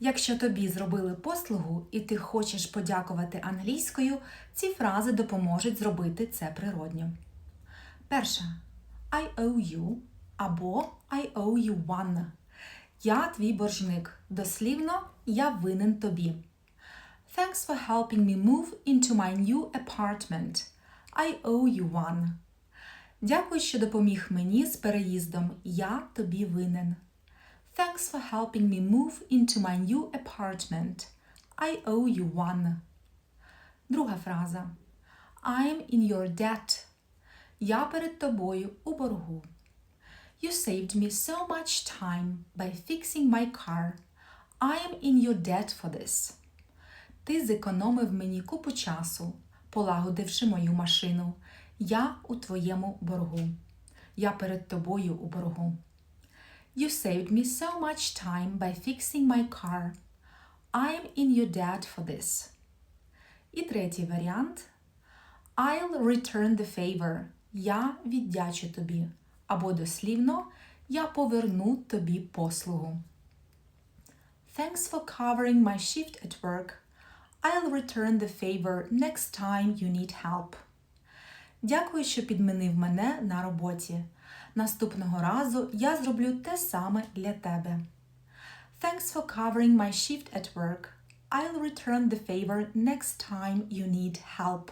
Якщо тобі зробили послугу і ти хочеш подякувати англійською, ці фрази допоможуть зробити це природньо. Перша I owe you або I owe you one. Я твій боржник. Дослівно я винен тобі. Thanks for helping me move into my new apartment. I owe you one. Дякую, що допоміг мені з переїздом. Я тобі винен. Thanks for helping me move into my new apartment. I owe you one. Друга фраза. I'm in your debt. Я перед тобою у боргу. You saved me so much time by fixing my car. I am in your debt for this. Ти зекономив мені купу часу, полагодивши мою машину. Я у твоєму боргу. Я перед тобою у боргу. You saved me so much time by fixing my car. I'm in your debt for this. І третій варіант. I'll return the favor. Я віддячу тобі. Або дослівно Я поверну тобі послугу. Thanks for covering my shift at work. I'll return the favor next time you need help. Дякую, що підмінив мене на роботі. Наступного разу я зроблю те саме для тебе. Thanks for covering my shift at work. I'll return the favor next time you need help.